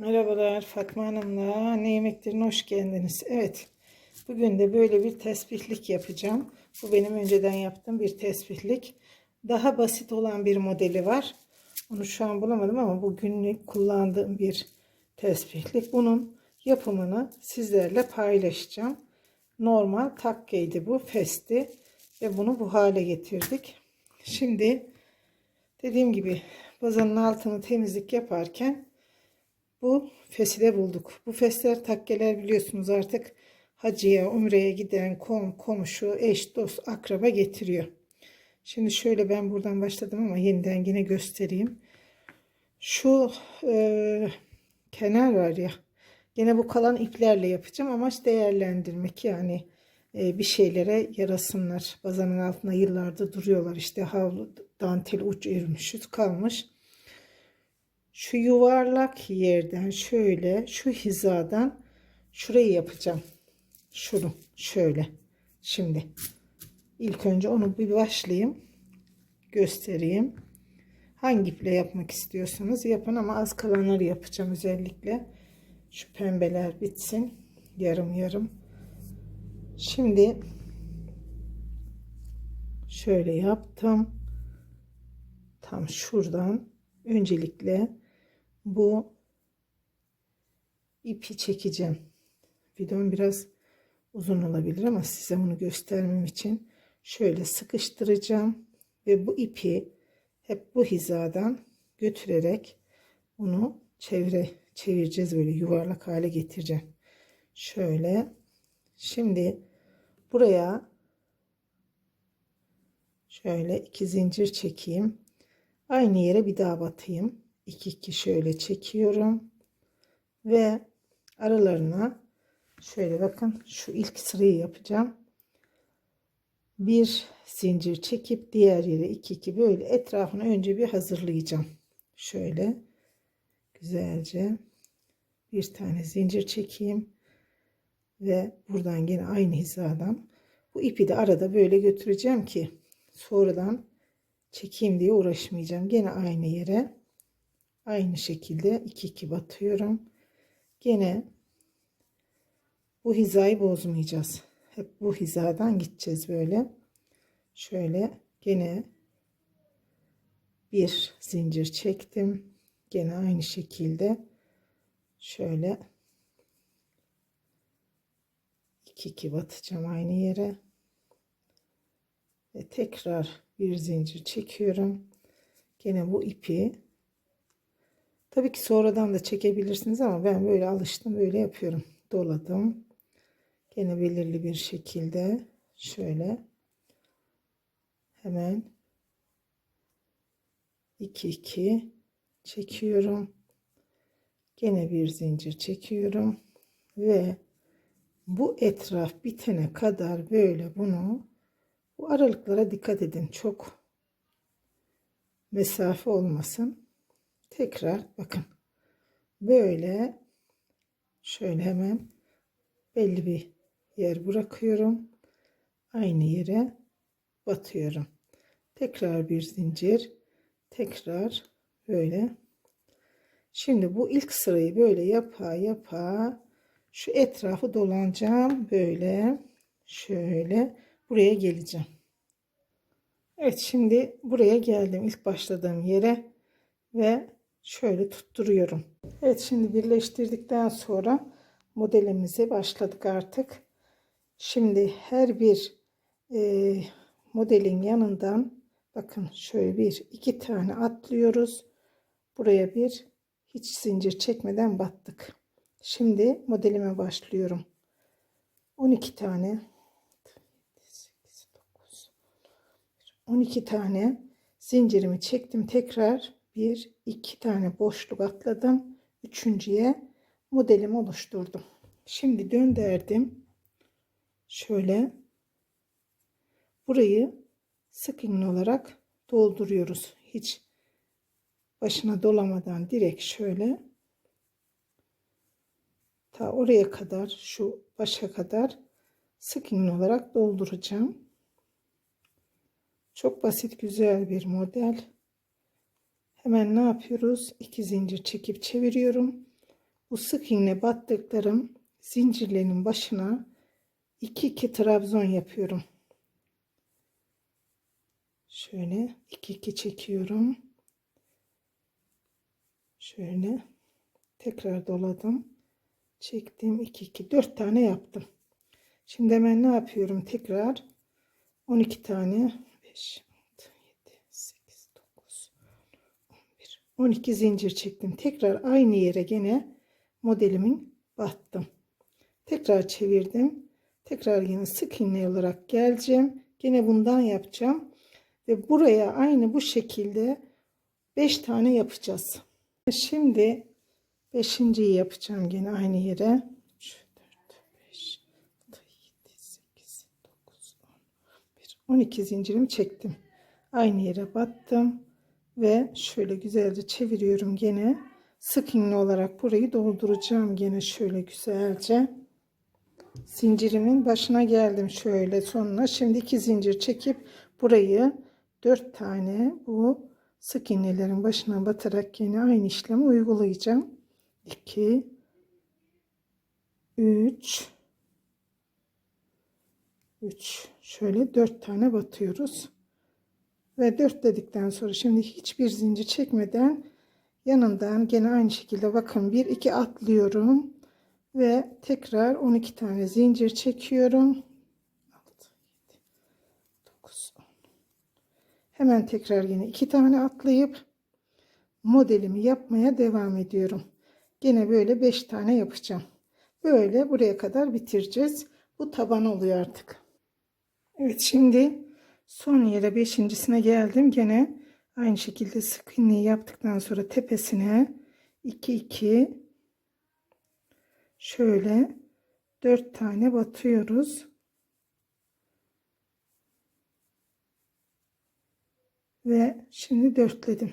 Merhabalar Fatma Hanım'la anne yemeklerine hoş geldiniz. Evet bugün de böyle bir tesbihlik yapacağım. Bu benim önceden yaptığım bir tesbihlik. Daha basit olan bir modeli var. Onu şu an bulamadım ama bu günlük kullandığım bir tesbihlik. Bunun yapımını sizlerle paylaşacağım. Normal takkeydi bu festi ve bunu bu hale getirdik. Şimdi dediğim gibi bazanın altını temizlik yaparken bu feside bulduk. Bu fesler takkeler biliyorsunuz artık hacıya, umreye giden kom, komşu, eş, dost, akraba getiriyor. Şimdi şöyle ben buradan başladım ama yeniden yine göstereyim. Şu e, kenar var ya. Yine bu kalan iplerle yapacağım. Amaç değerlendirmek yani e, bir şeylere yarasınlar. Bazanın altında yıllardır duruyorlar. İşte havlu, dantel uç örmüşüz kalmış şu yuvarlak yerden şöyle şu hizadan şurayı yapacağım. Şunu şöyle. Şimdi ilk önce onu bir başlayayım. Göstereyim. Hangi iple yapmak istiyorsanız yapın ama az kalanları yapacağım özellikle. Şu pembeler bitsin. Yarım yarım. Şimdi şöyle yaptım. Tam şuradan öncelikle bu ipi çekeceğim. Videom biraz uzun olabilir ama size bunu göstermem için şöyle sıkıştıracağım ve bu ipi hep bu hizadan götürerek bunu çevre çevireceğiz böyle yuvarlak hale getireceğim. Şöyle şimdi buraya şöyle iki zincir çekeyim. Aynı yere bir daha batayım. 2 2 şöyle çekiyorum. Ve aralarına şöyle bakın şu ilk sırayı yapacağım. Bir zincir çekip diğer yere 2 2 böyle etrafını önce bir hazırlayacağım. Şöyle güzelce bir tane zincir çekeyim. Ve buradan yine aynı hizadan bu ipi de arada böyle götüreceğim ki sonradan çekeyim diye uğraşmayacağım gene aynı yere aynı şekilde 2 2 batıyorum. Gene bu hizayı bozmayacağız. Hep bu hizadan gideceğiz böyle. Şöyle gene bir zincir çektim. Gene aynı şekilde şöyle 2 2 batacağım aynı yere. Ve tekrar bir zincir çekiyorum. Gene bu ipi Tabii ki sonradan da çekebilirsiniz ama ben böyle alıştım. Böyle yapıyorum. Doladım. Gene belirli bir şekilde şöyle hemen 2 2 çekiyorum. Gene bir zincir çekiyorum ve bu etraf bitene kadar böyle bunu bu aralıklara dikkat edin. Çok mesafe olmasın. Tekrar bakın. Böyle şöyle hemen belli bir yer bırakıyorum. Aynı yere batıyorum. Tekrar bir zincir tekrar böyle. Şimdi bu ilk sırayı böyle yapa yapa şu etrafı dolanacağım. Böyle şöyle buraya geleceğim Evet şimdi buraya geldim ilk başladığım yere ve şöyle tutturuyorum. Evet şimdi birleştirdikten sonra modelimize başladık artık. Şimdi her bir e, modelin yanından bakın şöyle bir iki tane atlıyoruz. Buraya bir hiç zincir çekmeden battık. Şimdi modelime başlıyorum. 12 tane 12 tane zincirimi çektim tekrar. Bir iki tane boşluk atladım. Üçüncüye modelimi oluşturdum. Şimdi döndürdüm. Şöyle. Burayı sık iğne olarak dolduruyoruz. Hiç başına dolamadan direkt şöyle. Ta oraya kadar şu başa kadar sık iğne olarak dolduracağım çok basit güzel bir model Hemen ne yapıyoruz? İki zincir çekip çeviriyorum. bu sık iğne battıklarım zincirlerin başına 2 2 trabzon yapıyorum. Şöyle 2 2 çekiyorum. Şöyle tekrar doladım. Çektim 2 2 4 tane yaptım. Şimdi hemen ne yapıyorum? Tekrar 12 tane 5 6 7 8 9 11 12 zincir çektim. Tekrar aynı yere gene modelimin battım. Tekrar çevirdim. Tekrar yine sık iğne olarak geleceğim. Gene bundan yapacağım. Ve buraya aynı bu şekilde 5 tane yapacağız. Şimdi 5.yi yapacağım gene aynı yere. 3, 4, 5, 6, 7, 8, 9, 10, 11, 12 zincirimi çektim. Aynı yere battım. Ve şöyle güzelce çeviriyorum gene. Sık iğne olarak burayı dolduracağım gene şöyle güzelce. Zincirimin başına geldim şöyle sonuna. Şimdi iki zincir çekip burayı dört tane bu sık iğnelerin başına batarak yine aynı işlemi uygulayacağım. 2 3 3 şöyle dört tane batıyoruz. Ve dört dedikten sonra şimdi hiçbir zincir çekmeden yanından gene aynı şekilde bakın 1 2 atlıyorum ve tekrar 12 tane zincir çekiyorum. 6 7 9 10 Hemen tekrar yine iki tane atlayıp modelimi yapmaya devam ediyorum. Gene böyle 5 tane yapacağım. Böyle buraya kadar bitireceğiz. Bu taban oluyor artık. Evet şimdi son yere beşincisine geldim. Gene aynı şekilde sık iğneyi yaptıktan sonra tepesine 2 2 şöyle 4 tane batıyoruz. Ve şimdi dörtledim.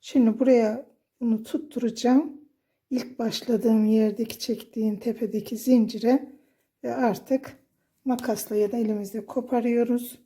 Şimdi buraya bunu tutturacağım. İlk başladığım yerdeki çektiğim tepedeki zincire ve artık makasla ya da elimizde koparıyoruz.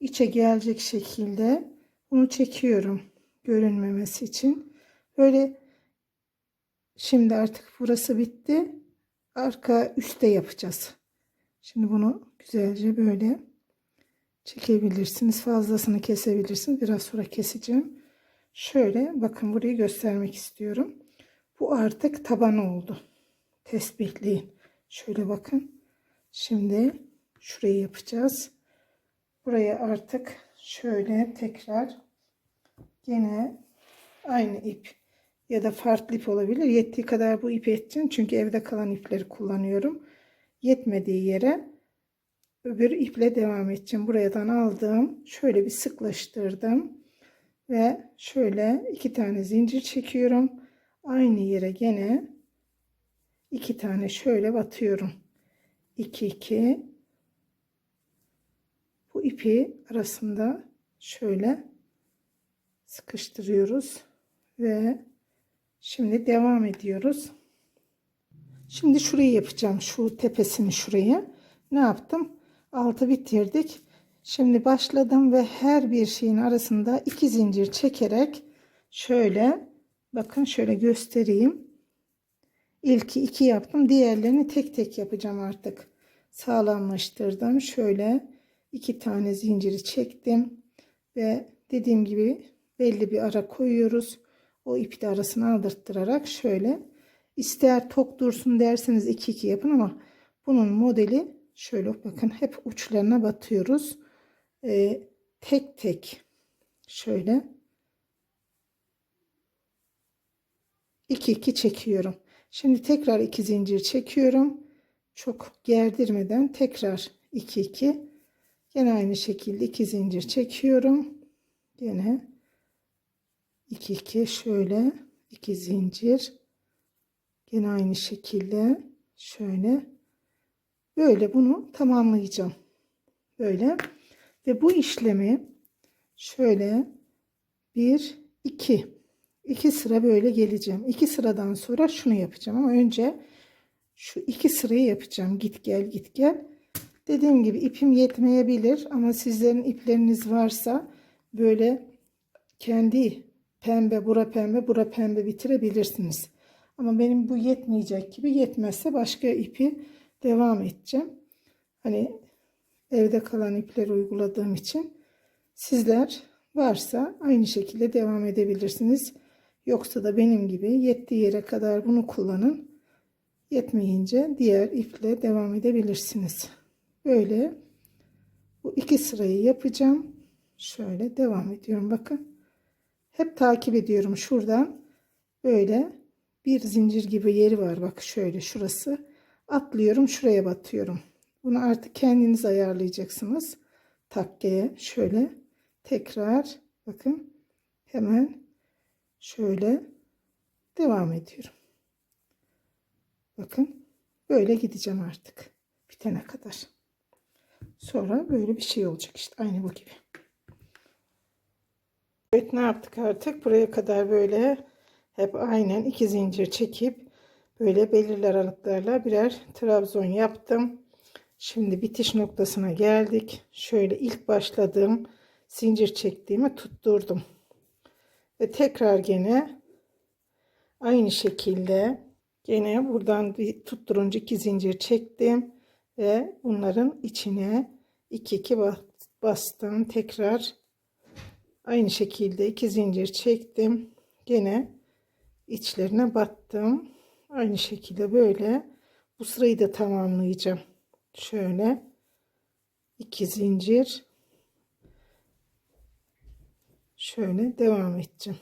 İçe gelecek şekilde bunu çekiyorum görünmemesi için. Böyle şimdi artık burası bitti. Arka üstte yapacağız. Şimdi bunu güzelce böyle çekebilirsiniz. Fazlasını kesebilirsiniz. Biraz sonra keseceğim. Şöyle bakın burayı göstermek istiyorum. Bu artık taban oldu. Tesbihliğin. Şöyle bakın. Şimdi şurayı yapacağız. Buraya artık şöyle tekrar yine aynı ip ya da farklı ip olabilir. Yettiği kadar bu ip edeceğim. Çünkü evde kalan ipleri kullanıyorum. Yetmediği yere öbür iple devam edeceğim. Buradan aldım. Şöyle bir sıklaştırdım. Ve şöyle iki tane zincir çekiyorum. Aynı yere gene iki tane şöyle batıyorum. 2 2 bu ipi arasında şöyle sıkıştırıyoruz ve şimdi devam ediyoruz. Şimdi şurayı yapacağım. Şu tepesini şuraya. Ne yaptım? Altı bitirdik. Şimdi başladım ve her bir şeyin arasında iki zincir çekerek şöyle bakın şöyle göstereyim. İlki iki yaptım. Diğerlerini tek tek yapacağım artık. Sağlamlaştırdım. Şöyle iki tane zinciri çektim ve dediğim gibi belli bir ara koyuyoruz. O ipi de arasına aldırttırarak şöyle ister tok dursun derseniz 2 2 yapın ama bunun modeli şöyle bakın hep uçlarına batıyoruz. Ee, tek tek şöyle 2 2 çekiyorum. Şimdi tekrar 2 zincir çekiyorum. Çok gerdirmeden tekrar 2 2 Yine aynı şekilde 2 zincir çekiyorum. Yine 2 2 şöyle 2 zincir. Yine aynı şekilde şöyle böyle bunu tamamlayacağım. Böyle ve bu işlemi şöyle 1 2 2 sıra böyle geleceğim. 2 sıradan sonra şunu yapacağım ama önce şu iki sırayı yapacağım. Git gel git gel. Dediğim gibi ipim yetmeyebilir ama sizlerin ipleriniz varsa böyle kendi pembe, bura pembe, bura pembe bitirebilirsiniz. Ama benim bu yetmeyecek gibi yetmezse başka ipi devam edeceğim. Hani evde kalan ipleri uyguladığım için sizler varsa aynı şekilde devam edebilirsiniz. Yoksa da benim gibi yettiği yere kadar bunu kullanın. Yetmeyince diğer iple devam edebilirsiniz. Böyle bu iki sırayı yapacağım. Şöyle devam ediyorum bakın. Hep takip ediyorum şuradan. Böyle bir zincir gibi yeri var. Bak şöyle şurası. Atlıyorum şuraya batıyorum. Bunu artık kendiniz ayarlayacaksınız. Takkeye şöyle tekrar bakın hemen şöyle devam ediyorum. Bakın böyle gideceğim artık bitene kadar. Sonra böyle bir şey olacak işte aynı bu gibi. Evet ne yaptık artık buraya kadar böyle hep aynen iki zincir çekip böyle belirli aralıklarla birer trabzon yaptım. Şimdi bitiş noktasına geldik. Şöyle ilk başladığım zincir çektiğimi tutturdum. Ve tekrar gene aynı şekilde gene buradan bir tutturunca iki zincir çektim ve bunların içine iki iki bastım. Tekrar aynı şekilde iki zincir çektim. Gene içlerine battım. Aynı şekilde böyle bu sırayı da tamamlayacağım. Şöyle iki zincir şöyle devam edeceğim.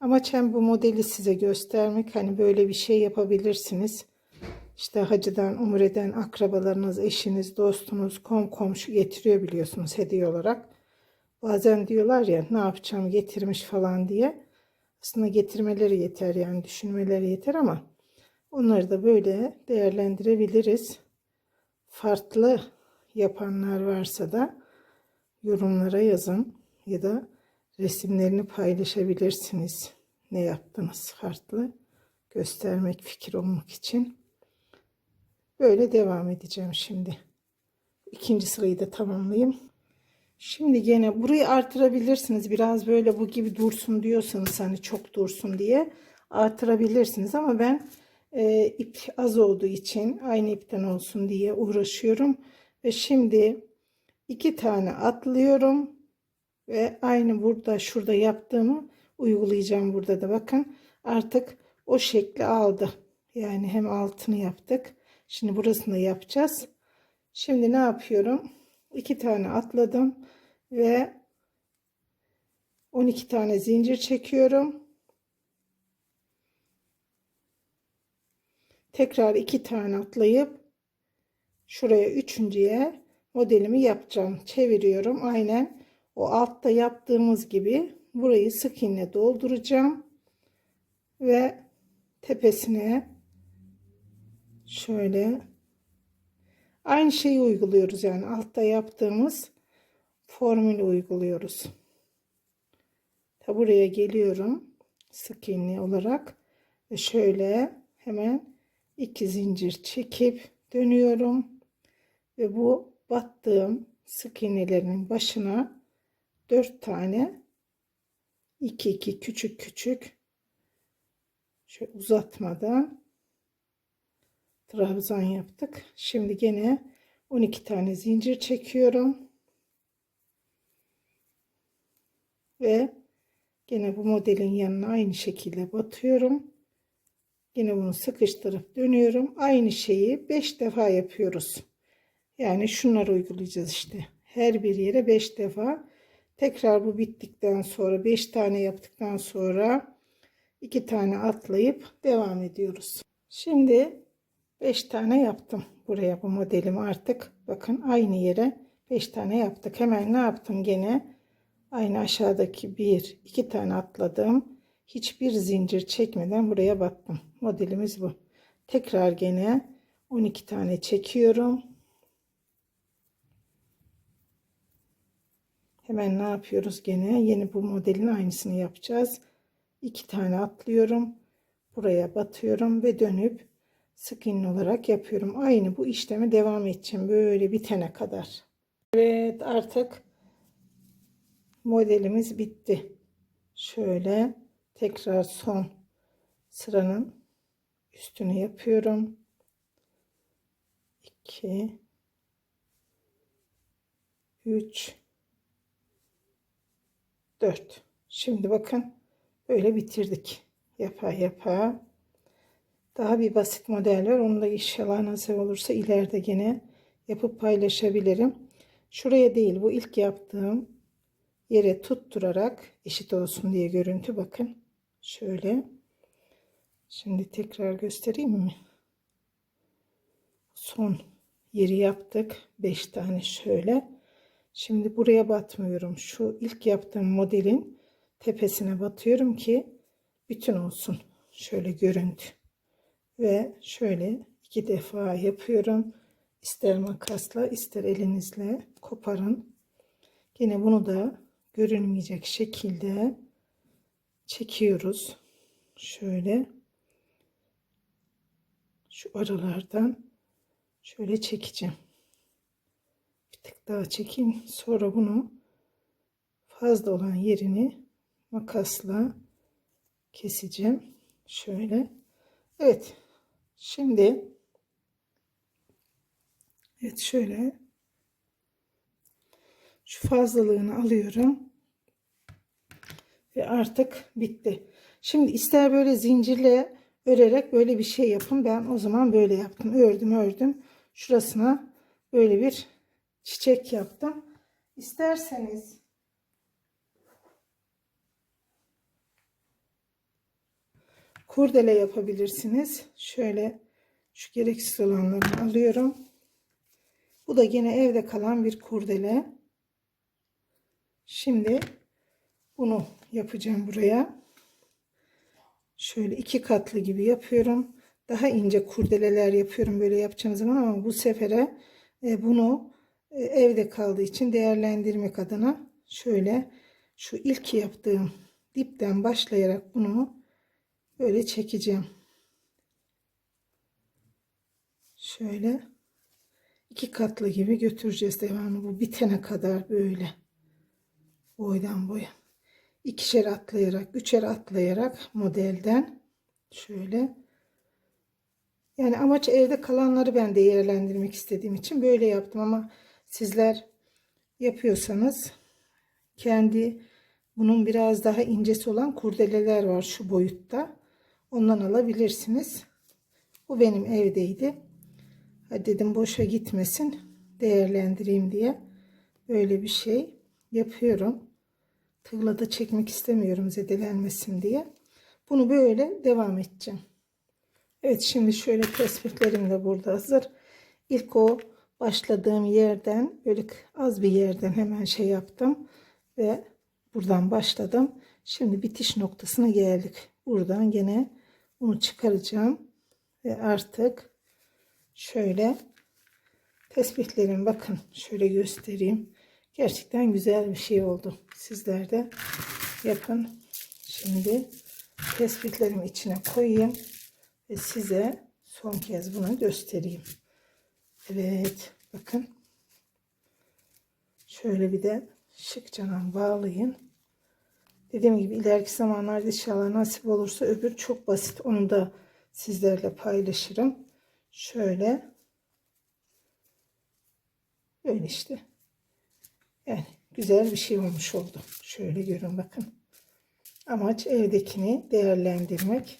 Amaçım bu modeli size göstermek. Hani böyle bir şey yapabilirsiniz. İşte hacıdan, umreden akrabalarınız, eşiniz, dostunuz, kom komşu getiriyor biliyorsunuz hediye olarak. Bazen diyorlar ya ne yapacağım getirmiş falan diye. Aslında getirmeleri yeter yani düşünmeleri yeter ama onları da böyle değerlendirebiliriz. Farklı yapanlar varsa da yorumlara yazın ya da resimlerini paylaşabilirsiniz. Ne yaptınız farklı göstermek, fikir olmak için. Böyle devam edeceğim şimdi. İkinci sırayı da tamamlayayım. Şimdi gene burayı artırabilirsiniz. Biraz böyle bu gibi dursun diyorsanız hani çok dursun diye artırabilirsiniz. Ama ben e, ip az olduğu için aynı ipten olsun diye uğraşıyorum. Ve şimdi iki tane atlıyorum. Ve aynı burada şurada yaptığımı uygulayacağım burada da bakın. Artık o şekli aldı. Yani hem altını yaptık. Şimdi burasını yapacağız. Şimdi ne yapıyorum? İki tane atladım ve 12 tane zincir çekiyorum. Tekrar iki tane atlayıp şuraya üçüncüye modelimi yapacağım. Çeviriyorum. Aynen o altta yaptığımız gibi burayı sık iğne dolduracağım ve tepesine şöyle. Aynı şeyi uyguluyoruz yani. Altta yaptığımız formülü uyguluyoruz. Ta buraya geliyorum. Sık iğne olarak. Ve şöyle hemen iki zincir çekip dönüyorum. Ve bu battığım sık iğnelerinin başına dört tane iki iki küçük küçük şöyle uzatmadan trabzan yaptık. Şimdi gene 12 tane zincir çekiyorum. Ve gene bu modelin yanına aynı şekilde batıyorum. Yine bunu sıkıştırıp dönüyorum. Aynı şeyi 5 defa yapıyoruz. Yani şunları uygulayacağız işte. Her bir yere 5 defa. Tekrar bu bittikten sonra 5 tane yaptıktan sonra 2 tane atlayıp devam ediyoruz. Şimdi 5 tane yaptım. Buraya bu modelimi artık bakın aynı yere 5 tane yaptık. Hemen ne yaptım gene? Aynı aşağıdaki bir iki tane atladım. Hiçbir zincir çekmeden buraya battım. Modelimiz bu. Tekrar gene 12 tane çekiyorum. Hemen ne yapıyoruz gene? Yeni bu modelin aynısını yapacağız. 2 tane atlıyorum. Buraya batıyorum ve dönüp sık iğne olarak yapıyorum. Aynı bu işlemi devam edeceğim böyle bitene kadar. Evet artık modelimiz bitti. Şöyle tekrar son sıranın üstünü yapıyorum. 2 3 4 Şimdi bakın böyle bitirdik. Yapa yapa. Daha bir basit model var. Onu da inşallah nasip olursa ileride gene yapıp paylaşabilirim. Şuraya değil bu ilk yaptığım yere tutturarak eşit olsun diye görüntü bakın. Şöyle. Şimdi tekrar göstereyim mi? Son yeri yaptık. 5 tane şöyle. Şimdi buraya batmıyorum. Şu ilk yaptığım modelin tepesine batıyorum ki bütün olsun. Şöyle görüntü. Ve şöyle iki defa yapıyorum. İster makasla ister elinizle koparın. Yine bunu da görünmeyecek şekilde çekiyoruz. Şöyle şu aralardan şöyle çekeceğim. Bir tık daha çekeyim. Sonra bunu fazla olan yerini makasla keseceğim. Şöyle. Evet. Şimdi Evet şöyle şu fazlalığını alıyorum. Ve artık bitti. Şimdi ister böyle zincirle örerek böyle bir şey yapın. Ben o zaman böyle yaptım. Ördüm ördüm. Şurasına böyle bir çiçek yaptım. İsterseniz kurdele yapabilirsiniz. Şöyle şu gereksiz olanları alıyorum. Bu da yine evde kalan bir kurdele. Şimdi bunu yapacağım buraya. Şöyle iki katlı gibi yapıyorum. Daha ince kurdeleler yapıyorum böyle yapacağım zaman ama bu sefere e, bunu e, evde kaldığı için değerlendirmek adına şöyle şu ilk yaptığım dipten başlayarak bunu böyle çekeceğim. Şöyle iki katlı gibi götüreceğiz devamlı. Bu bitene kadar böyle. Boydan boya. İkişer atlayarak üçer atlayarak modelden şöyle. Yani amaç evde kalanları ben değerlendirmek istediğim için böyle yaptım ama sizler yapıyorsanız kendi bunun biraz daha incesi olan kurdeleler var şu boyutta ondan alabilirsiniz. Bu benim evdeydi. Dedim boşa gitmesin değerlendireyim diye böyle bir şey yapıyorum. Tığla da çekmek istemiyorum zedelenmesin diye. Bunu böyle devam edeceğim. Evet şimdi şöyle tespitlerim de burada hazır. İlk o başladığım yerden böyle az bir yerden hemen şey yaptım ve buradan başladım. Şimdi bitiş noktasına geldik. Buradan gene bunu çıkaracağım. Ve artık şöyle tespitlerim bakın şöyle göstereyim. Gerçekten güzel bir şey oldu. Sizler de yapın. Şimdi tespitlerimi içine koyayım ve size son kez bunu göstereyim. Evet bakın. Şöyle bir de şık canan bağlayın dediğim gibi ileriki zamanlarda inşallah nasip olursa öbür çok basit onu da sizlerle paylaşırım Şöyle. Böyle işte. Yani güzel bir şey olmuş oldu. Şöyle görün bakın. Amaç evdekini değerlendirmek.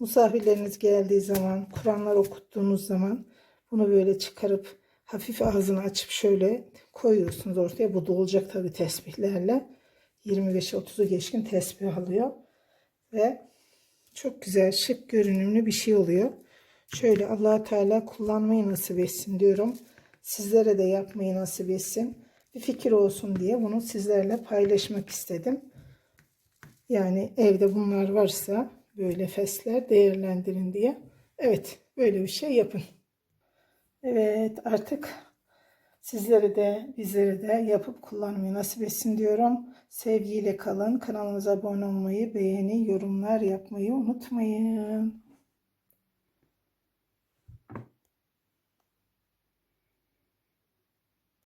Misafirleriniz geldiği zaman, Kur'anlar okuttuğunuz zaman bunu böyle çıkarıp hafif ağzını açıp şöyle koyuyorsunuz ortaya. Bu da olacak tabi tesbihlerle. 25-30'u geçkin tesbih alıyor. Ve çok güzel şık görünümlü bir şey oluyor. Şöyle allah Teala kullanmayı nasip etsin diyorum. Sizlere de yapmayı nasip etsin. Bir fikir olsun diye bunu sizlerle paylaşmak istedim. Yani evde bunlar varsa böyle fesler değerlendirin diye. Evet böyle bir şey yapın. Evet artık sizlere de bizlere de yapıp kullanmayı nasip etsin diyorum. Sevgiyle kalın. Kanalımıza abone olmayı, beğeni, yorumlar yapmayı unutmayın.